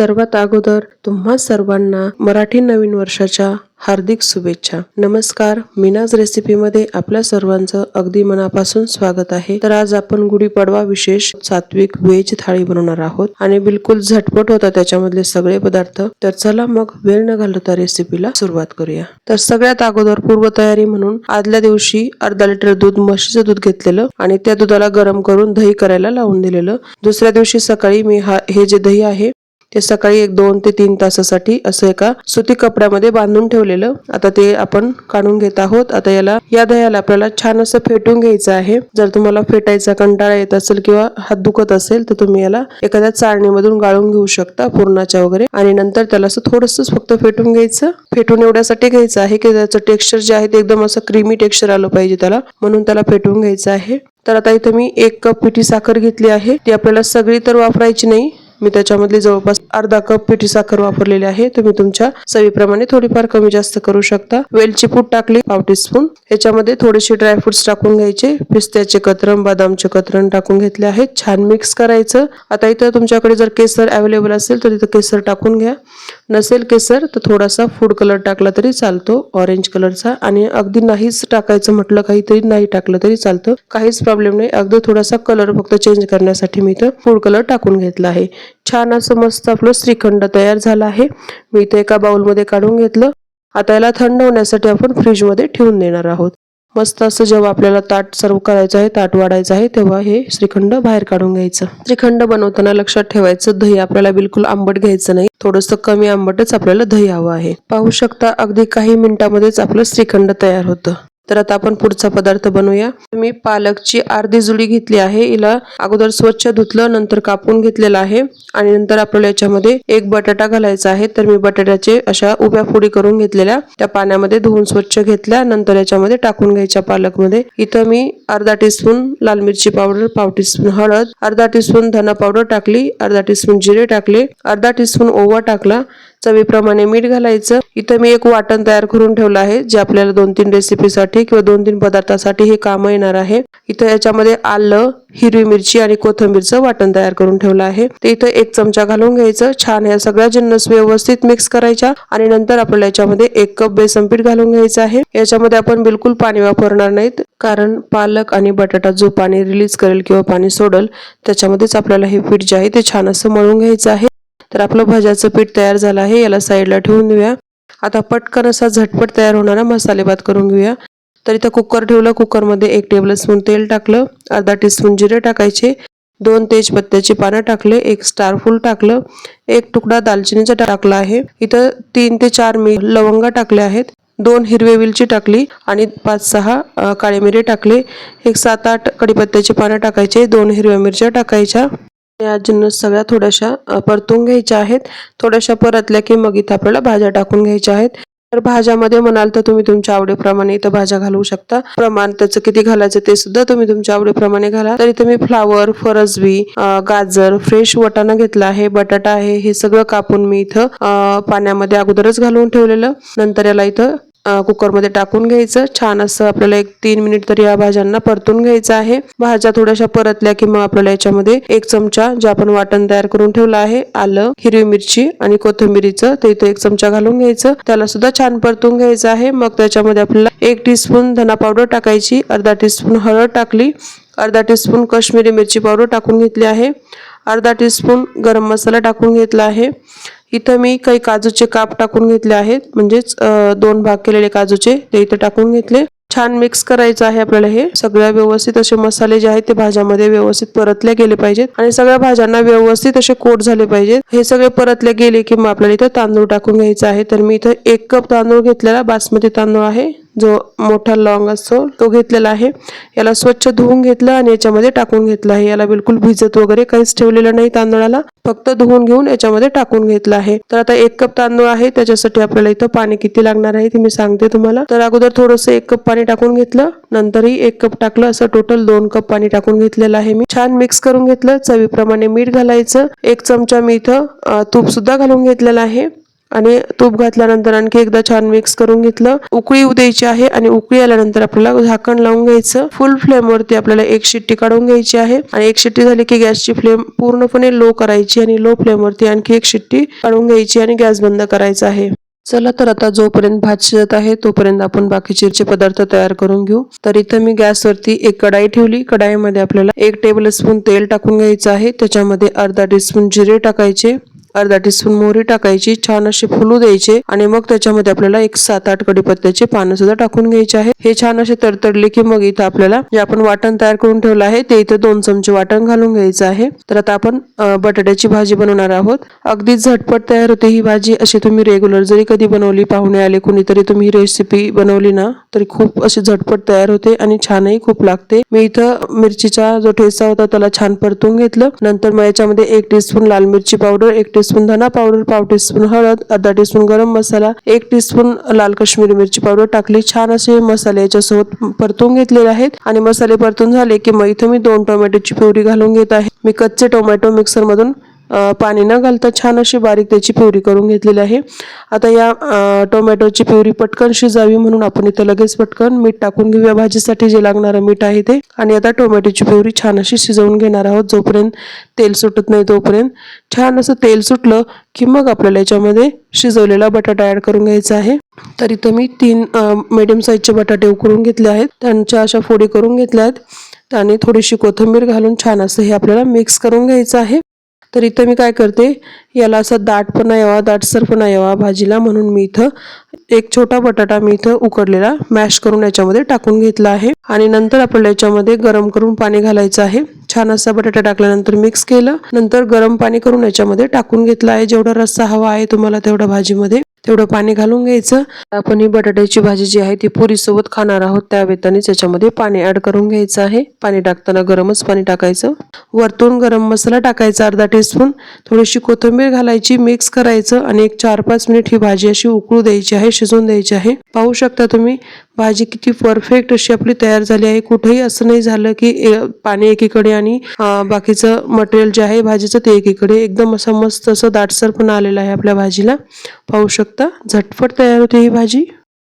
सर्वात अगोदर तुम्हा सर्वांना मराठी नवीन वर्षाच्या हार्दिक शुभेच्छा. नमस्कार. मीनाज रेसिपीमध्ये आपल्या सर्वांचं अगदी मनापासून स्वागत आहे. तर आज आपण गुढीपाडवा विशेष सात्विक व्हेज थाळी बनवणार आहोत. आणि बिलकुल झटपट होता त्याच्यामधले सगळे पदार्थ. तर चला मग वेळ न घालवता रेसिपीला सुरुवात करूया. तर सगळ्यात अगोदर पूर्वतयारी म्हणून आदल्या दिवशी अर्धा लिटर दूध म्हशीचं दूध घेतलेलं आणि त्या दुधाला गरम करून दही करायला लावून दिलेलं. दुसऱ्या दिवशी सकाळी मी हा हे जे दही आहे ते सकाळी एक दोन ते तीन तासासाठी असं एका सुती कपड्यामध्ये बांधून ठेवलेलं. आता ते आपण काढून घेत आहोत. आता याला या दह्याला आपल्याला छान असं फेटून घ्यायचं आहे. जर तुम्हाला फेटायचा कंटाळा येत असेल किंवा हात दुखत असेल तर तुम्ही याला एखाद्या चाळणीमधून गाळून घेऊ शकता पूर्णाच्या वगैरे. आणि नंतर त्याला असं थोडस फक्त फेटून घ्यायचं. फेटून एवढ्यासाठी घ्यायचं आहे की त्याचं टेक्स्चर जे आहे ते एकदम असं क्रीमी टेक्स्चर आलं पाहिजे त्याला. म्हणून त्याला फेटून घ्यायचं आहे. तर आता इथं मी एक कप पिठी साखर घेतली आहे. ती आपल्याला सगळी तर वापरायची नाही मी त्याच्यामधली जवळपास अर्धा कप पिठी साखर वापरलेली आहे. तुम्ही तुमच्या चवीप्रमाणे थोडीफार कमी जास्त करू शकता. वेलची पूड टाकली पाव टीस्पून. याच्यामध्ये थोडेसे ड्रायफ्रुट्स टाकून घ्यायचे. पिस्त्याचे कतरण बदामचे कतरण टाकून घेतले आहेत छान मिक्स करायचं. आता इथं तुमच्याकडे जर केसर अवेलेबल असेल तर इथं केसर टाकून घ्या. नसेल केसर तर थोडासा फूड कलर टाकला तरी चालतो. ऑरेंज कलरचा आणि अगदी नाहीच टाकायचं म्हटलं काहीतरी नाही टाकलं तरी चालतं. काहीच प्रॉब्लेम नाही. अगदी थोडासा कलर फक्त चेंज करण्यासाठी मी इथं फूड कलर टाकून घेतला आहे. छान असं मस्त आपलं श्रीखंड तयार झालं आहे. मी ते एका बाउलमध्ये काढून घेतलं. आता याला थंड होण्यासाठी आपण फ्रीजमध्ये ठेवून देणार आहोत. मस्त असं जेव्हा आपल्याला ताट सर्व करायचं आहे ताट वाढायचं आहे तेव्हा हे श्रीखंड बाहेर काढून घ्यायचं. श्रीखंड बनवताना लक्षात ठेवायचं दही आपल्याला बिलकुल आंबट घ्यायचं नाही. थोडंसं कमी आंबटच आपल्याला दही हवं आहे. पाहू शकता अगदी काही मिनिटामध्येच आपलं श्रीखंड तयार होतं. तर आता आपण पुढचा पदार्थ बनवूया. मी पालकची अर्धी जुडी घेतली आहे. हिला अगोदर स्वच्छ धुतलं नंतर कापून घेतलेलं आहे. आणि नंतर आपल्याला याच्यामध्ये एक बटाटा घालायचा आहे. तर मी बटाट्याचे अशा उभ्या फोडी करून घेतलेल्या त्या पाण्यामध्ये धुवून स्वच्छ घेतल्या नंतर याच्यामध्ये टाकून घ्यायच्या पालकमध्ये. इथं मी अर्धा टीस्पून लाल मिरची पावडर पाव टीस्पून हळद अर्धा टीस्पून धना पावडर टाकली अर्धा टीस्पून जिरे टाकले अर्धा टीस्पून ओवा टाकला चवीप्रमाणे मीठ घालायचं. इथं मी एक वाटण तयार करून ठेवलं आहे जे आपल्याला दोन तीन रेसिपीसाठी किंवा दोन तीन पदार्थासाठी हे काम येणार आहे. इथं याच्यामध्ये आलं हिरवी मिरची आणि कोथंबीरचं वाटण तयार करून ठेवलं आहे. ते इथं एक चमचा घालून घ्यायचं. छान ह्या सगळ्या जिन्नस व्यवस्थित मिक्स करायच्या आणि नंतर आपल्याला याच्यामध्ये एक कप बेसन पीठ घालून घ्यायचं आहे. याच्यामध्ये आपण बिलकुल पाणी वापरणार नाहीत कारण पालक आणि बटाटा जो पाणी रिलीज करेल किंवा पाणी सोडल त्याच्यामध्येच आपल्याला हे पीठ जे आहे ते छान असं मळून घ्यायचं आहे. तर आपलं भाज्याचं पीठ तयार झालं आहे याला साईडला ठेवून देऊया. आता पटकन असा झटपट तयार होणारा मसाले भात करून घेऊया. तर इथं कुकर ठेवलं कुकरमध्ये एक टेबल स्पून तेल टाकलं अर्धा टीस्पून जिरे टाकायचे दोन तेजपत्त्याची पानं टाकले एक स्टारफूल टाकलं एक तुकडा दालचिनीचा टाकला आहे. इथं तीन ते चार मी लवंगा टाकले आहेत दोन हिरवे वेलची टाकली आणि पाच सहा काळी काळे मिरे टाकले. एक सात आठ कडीपत्त्याची पानं टाकायचे दोन हिरव्या मिरच्या टाकायच्या. या जिन्नस सगळ्या थोड्याशा परतून घ्यायच्या आहेत. थोड्याशा परतल्या की मग इथं आपल्याला भाज्या टाकून घ्यायच्या आहेत. तर भाज्यामध्ये म्हणाल तर तुम्ही तुमच्या आवडीप्रमाणे इथं भाज्या घालू शकता. प्रमाण त्याचं किती घालायचं ते सुद्धा तुम्ही तुमच्या आवडीप्रमाणे घाला. तर इथे मी फ्लावर फरसबी गाजर फ्रेश वटाणा घेतला आहे बटाटा आहे हे सगळं कापून मी इथं पाण्यामध्ये अगोदरच घालून ठेवलेलं. नंतर याला इथं कुकरमध्ये टाकून घ्यायचं. छान असं आपल्याला एक तीन मिनिट तरी या भाज्यांना परतून घ्यायचं आहे. भाज्या थोड्याशा परतल्या की मग आपल्याला याच्यामध्ये एक चमचा जे आपण वाटण तयार करून ठेवलं आहे आलं हिरवी मिरची आणि कोथिंबिरीचं ते इथं एक चमचा घालून घ्यायचं. त्याला सुद्धा छान परतून घ्यायचं आहे. मग त्याच्यामध्ये आपल्याला एक टीस्पून धना पावडर टाकायची अर्धा टीस्पून हळद टाकली अर्धा टीस्पून काश्मीरी मिरची पावडर टाकून घेतली आहे अर्धा टीस्पून गरम मसाला टाकून घेतला आहे. इथं मी काही काजूचे काप टाकून घेतले आहेत. म्हणजेच दोन भाग केलेले काजूचे ते इथं टाकून घेतले. छान मिक्स करायचं आहे आपल्याला हे. सगळ्या व्यवस्थित असे मसाले जे आहेत ते भाज्यामध्ये व्यवस्थित परतले गेले पाहिजेत. आणि सगळ्या भाज्यांना व्यवस्थित असे कोट झाले पाहिजेत. हे सगळे परतले गेले की मग आपल्याला इथं तांदूळ टाकून घ्यायचा आहे. तर मी इथं एक कप तांदूळ घेतलेला. बासमती तांदूळ आहे. जो मोठा लॉंग असतो तो घेतलेला आहे. याला स्वच्छ धुवून घेतलं आणि याच्यामध्ये टाकून घेतलं आहे. याला बिलकुल भिजत वगैरे काहीच ठेवलेलं नाही तांदळाला. फक्त धुवून घेऊन याच्यामध्ये टाकून घेतलं आहे. तर आता एक कप तांदूळ आहे. त्याच्यासाठी आपल्याला इथं पाणी किती लागणार आहे ते मी सांगते तुम्हाला. तर अगोदर थोडंसं एक कप पाणी टाकून घेतलं. नंतरही एक कप टाकलं. असं टोटल दोन कप पाणी टाकून घेतलेलं आहे मी. छान मिक्स करून घेतलं. चवीप्रमाणे मीठ घालायचं. एक चमचा मी इथं तूप सुद्धा घालून घेतलेलं आहे. आणि तूप घातल्यानंतर आणखी एकदा छान मिक्स करून घेतलं. उकळी येऊ द्यायची आहे आणि उकळी आल्यानंतर आपल्याला झाकण लावून घ्यायचं. फुल फ्लेमवरती आपल्याला एक शिट्टी काढून घ्यायची आहे. आणि एक शिट्टी झाली की गॅसची फ्लेम पूर्णपणे लो करायची आणि लो फ्लेमवरती आणखी एक शिट्टी काढून घ्यायची आणि गॅस बंद करायचा आहे. चला तर आता जोपर्यंत भात शिजत आहे तोपर्यंत आपण बाकीचे पदार्थ तयार करून घेऊ. तर इथं मी गॅसवरती एक कढाई ठेवली. कढाईमध्ये आपल्याला एक टेबल स्पून तेल टाकून घ्यायचं आहे. त्याच्यामध्ये अर्धा टीस्पून जिरे टाकायचे. अर्धा टीस्पून मोहरी टाकायची छान असे फुलू द्यायचे आणि मग त्याच्यामध्ये आपल्याला एक सात आठ कडीपत्त्याचे पानं सुद्धा टाकून घ्यायचे आहे. हे छान असे तरतडले की मग इथं आपल्याला जे आपण वाटण तयार करून ठेवलं आहे. ते इथं दोन चमचे वाटण घालून घ्यायचं आहे. तर आता आपण बटाट्याची भाजी बनवणार आहोत. अगदी झटपट तयार होते ही भाजी. अशी तुम्ही रेग्युलर जरी कधी बनवली पाहुणे आले कुणीतरी तुम्ही ही रेसिपी बनवली ना तरी खूप अशी झटपट तयार होते आणि छानही खूप लागते. मी इथं मिरचीचा जो ठेचा होता त्याला छान परतून घेतलं. नंतर मग याच्यामध्ये एक टीस्पून लाल मिरची पावडर एक टीस्पून धना पावडर पाव टीस्पून हळद अर्धा टीस्पून गरम मसाला एक टीस्पून लाल काश्मीरी मिरची पावडर टाकली. छान असे मसाले याच्यासोबत परतून घेतलेले आहेत. आणि मसाले परतून झाले की मग इथं मी दोन टोमॅटोची प्युरी घालून घेत आहे. मी कच्चे टोमॅटो मिक्सर मधून पाणी न घालता छान अशी बारीक त्याची प्युरी करून घेतलेली आहे. आता या टोमॅटोची प्युरी पटकन शिजावी म्हणून आपण इथं लगेच पटकन मीठ टाकून घेऊया. भाजीसाठी जे लागणारं मीठ आहे ते. आणि आता टोमॅटोची प्युरी छान अशी शिजवून घेणार आहोत जोपर्यंत तेल सुटत नाही तोपर्यंत. छान असं तेल सुटलं की मग आपल्याला याच्यामध्ये शिजवलेला बटाटा ऍड करून घ्यायचा आहे. तर इथं मी तीन मिडियम साईजचे बटाटे उकळून घेतले आहेत. त्यांच्या अशा फोडी करून घेतल्या आहेत. आणि थोडीशी कोथिंबीर घालून छान असं हे आपल्याला मिक्स करून घ्यायचं आहे. तर इथं मी काय करते याला असा दाटपणा यावा दाटसरपणा यावा भाजीला म्हणून मी इथं एक छोटा बटाटा मी इथं उकडलेला मॅश करून याच्यामध्ये टाकून घेतला आहे. आणि नंतर आपल्याला याच्यामध्ये गरम करून पाणी घालायचं आहे. छान असा बटाटा टाकल्यानंतर मिक्स केलं. नंतर गरम पाणी करून याच्यामध्ये टाकून घेतलं आहे. जेवढा रस्सा हवा आहे तुम्हाला तेवढा भाजीमध्ये. तेवढं पाणी घालून घ्यायचं. आपण ही बटाट्याची भाजी जी आहे ती पुरी सोबत खाणार आहोत. त्या वेतानेच याच्यामध्ये पाणी ऍड करून घ्यायचं आहे. पाणी टाकताना गरमच पाणी टाकायचं. वरतून गरम मसाला टाकायचा अर्धा टीस्पून थोडीशी कोथिंबीर घालायची मिक्स करायचं आणि एक चार पाच मिनिट ही भाजी अशी उकळू द्यायची आहे शिजवून द्यायची आहे. पाहू शकता तुम्ही भाजी किती परफेक्ट अशी आपली तयार झाली आहे. कुठेही असं नाही झालं की पाणी एकीकडे आणि बाकीचं मटेरियल जे आहे भाजीचं ते एकीकडे. एकदम असं मस्त असं दाटसर पण आलेलं आहे आपल्या भाजीला. पाहू शकता झटपट तयार होते ही भाजी?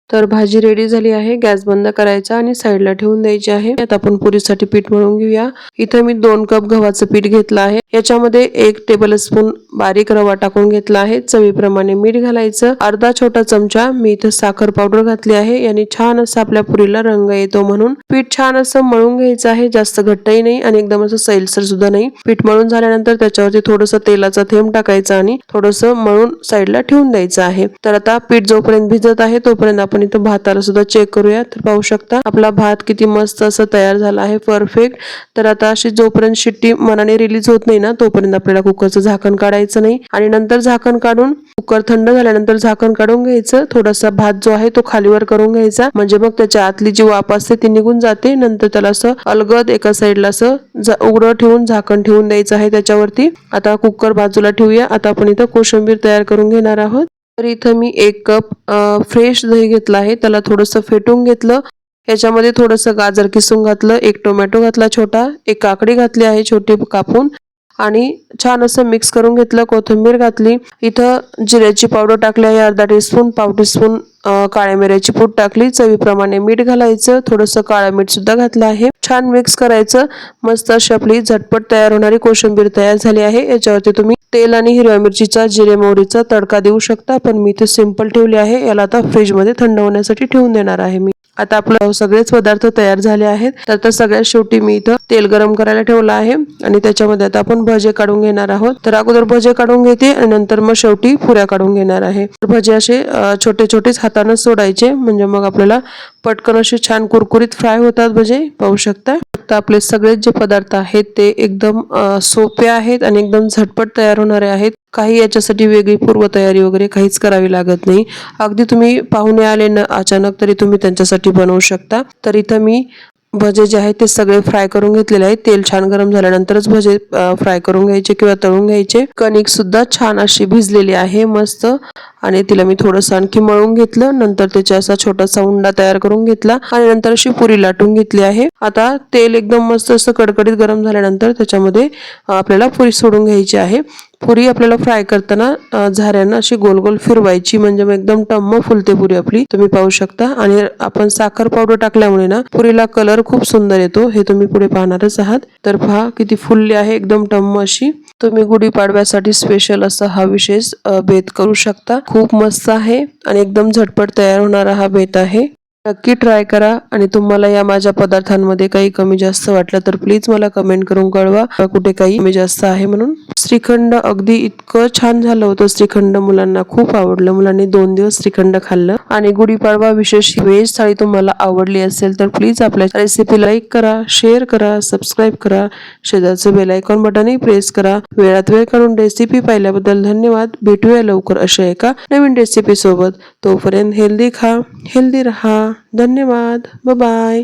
तर भाजी रेडी झाली आहे. गॅस बंद करायचा आणि साईडला ठेवून द्यायची आहे. आता आपण पुरीसाठी पीठ मळून घेऊया. इथं मी दोन कप गव्हाचं पीठ घेतलं आहे. याच्यामध्ये एक टेबल स्पून बारीक रवा टाकून घेतला आहे. चवीप्रमाणे मीठ घालायचं. अर्धा छोटा चमचा मी इथं साखर पावडर घातली आहे. याने छान असं आपल्या पुरीला रंग येतो म्हणून. पीठ छान असं मळून घ्यायचं आहे. जास्त घट्टही नाही आणि एकदम असं सैलसर सुद्धा नाही. पीठ मळून झाल्यानंतर त्याच्यावरती थोडस तेलाचा थेंब टाकायचा आणि थोडस मळून साईडला ठेवून द्यायचं आहे. तर आता पीठ जोपर्यंत भिजत आहे तोपर्यंत आपण इथं भाताला सुद्धा चेक करूया. तर पाहू शकता आपला भात किती मस्त असं तयार झाला आहे. परफेक्ट तर आता अशी जोपर्यंत शिट्टी मनाने रिलीज होत नाही ना तोपर्यंत आपल्याला कुकरचं झाकण काढायचं नाही. आणि नंतर झाकण काढून कुकर थंड झाल्यानंतर झाकण काढून घ्यायचं. थोडासा भात जो आहे तो खालीवर करून घ्यायचा. म्हणजे मग त्याच्या आतली जी वाफ असते ती निघून जाते. नंतर त्याला असं अलगद एका साईडला असं उघडं ठेवून झाकण ठेवून द्यायचं आहे त्याच्यावरती. आता कुकर बाजूला ठेवूया. आता आपण इथं कोशिंबीर तयार करून घेणार आहोत. तर इथं मी एक कप फ्रेश दही घेतलं आहे. त्याला थोडंसं फेटून घेतलं. याच्यामध्ये थोडंसं गाजर किसून घातलं. एक टोमॅटो घातला छोटा. एक काकडी घातली आहे छोटी कापून. आणि छान असं मिक्स करून घेतलं कोथिंबीर घातली. इथं जिऱ्याची पावडर टाकली आहे अर्धा टीस्पून पाव टीस्पून काळ्या मिऱ्याची पूड टाकली. चवीप्रमाणे मीठ घालायचं थोडंसं काळं मीठ सुद्धा घातलं आहे. छान मिक्स करायचं. मस्त अशी आपली झटपट तयार होणारी कोशिंबीर तयार झाली आहे. याच्यावरती तुम्ही तेल आणि हिरव्या मिरचीचा जिरे मोहरीचा तडका देऊ शकता. पण मी इथे सिंपल ठेवली आहे. याला आता फ्रीजमध्ये थंड होण्यासाठी ठेवून देणार आहे मी. आता आपलं सगळेच पदार्थ तयार झाले आहेत. तर आता सगळ्यात शेवटी मी इथं तेल गरम करायला ठेवलं आहे. आणि त्याच्यामध्ये आता आपण भजे काढून घेणार आहोत. तर अगोदर भजे काढून घेते आणि नंतर मग शेवटी पुऱ्या काढून घेणार आहे. तर भजे असे छोटे छोटेच हातानं सोडायचे. म्हणजे मग आपल्याला पटकन असे छान कुरकुरीत फ्राय होतात भजे. पाहू शकता. शकता आपले सगळेच जे पदार्थ आहेत ते एकदम सोपे आहेत आणि एकदम झटपट तयार होणारे आहेत. काही याच्यासाठी वेगळी पूर्वतयारी वगैरे काहीच करावी लागत नाही. अगदी तुम्ही पाहुणे आले ना अचानक तरी तुम्ही त्यांच्यासाठी बनवू शकता. तर इथं मी भजे जे आहेत ते सगळे फ्राय करून घेतलेले आहेत. तेल छान गरम झाल्यानंतरच भजे फ्राय करून घ्यायचे किंवा तळून घ्यायचे. कणिक सुद्धा छान अशी भिजलेली आहे मस्त. आणि तिला मी थोडंसं आणखी मळून घेतलं. नंतर त्याच्या असा छोटासा उंडा तयार करून घेतला. आणि नंतर अशी पुरी लाटून घेतली आहे. आता तेल एकदम मस्त असं कडकडीत गरम झाल्यानंतर त्याच्यामध्ये आपल्याला पुरी सोडून घ्यायची आहे. पुरी आपल्याला फ्राय करताना झाऱ्यानं अशी गोल गोल फिरवायची म्हणजे मग एकदम टम्म फुलते पुरी आपली. तुम्ही पाहू शकता. आणि आपण साखर पावडर टाकल्यामुळे ना पुरीला कलर खूप सुंदर येतो. हे तुम्ही पुढे पाहणारच आहात. तर पहा किती फुलली आहे एकदम टम्म अशी. तुम्ही गुढीपाडव्यासाठी स्पेशल असा हा विशेष बेत करू शकता. खूप मस्त आहे आणि एकदम झटपट तयार होणारा हा बेत आहे. नक्की ट्राय करा आणि तुम्हाला या माझ्या पदार्थांमध्ये काही कमी जास्त वाटलं तर प्लीज मला कमेंट करून कळवा. कुठे काही कमी जास्त आहे म्हणून. श्रीखंड अगदी इतकं छान झालं होतं. श्रीखंड मुलांना खूप आवडलं. मुलांनी दोन दिवस श्रीखंड खाल्लं. आणि गुढीपाडवा विशेष व्हेज थाळी तुम्हाला आवडली असेल तर प्लीज आपल्या रेसिपी लाईक करा शेअर करा सबस्क्राईब करा. शेजारचं बेलायकॉन बटनही प्रेस करा. वेळात वेळ काढून रेसिपी पाहिल्याबद्दल धन्यवाद. भेटूया लवकर अशा एका नवीन रेसिपी सोबत. तोपर्यंत हेल्दी खा हेल्दी रहा धन्यवाद बाय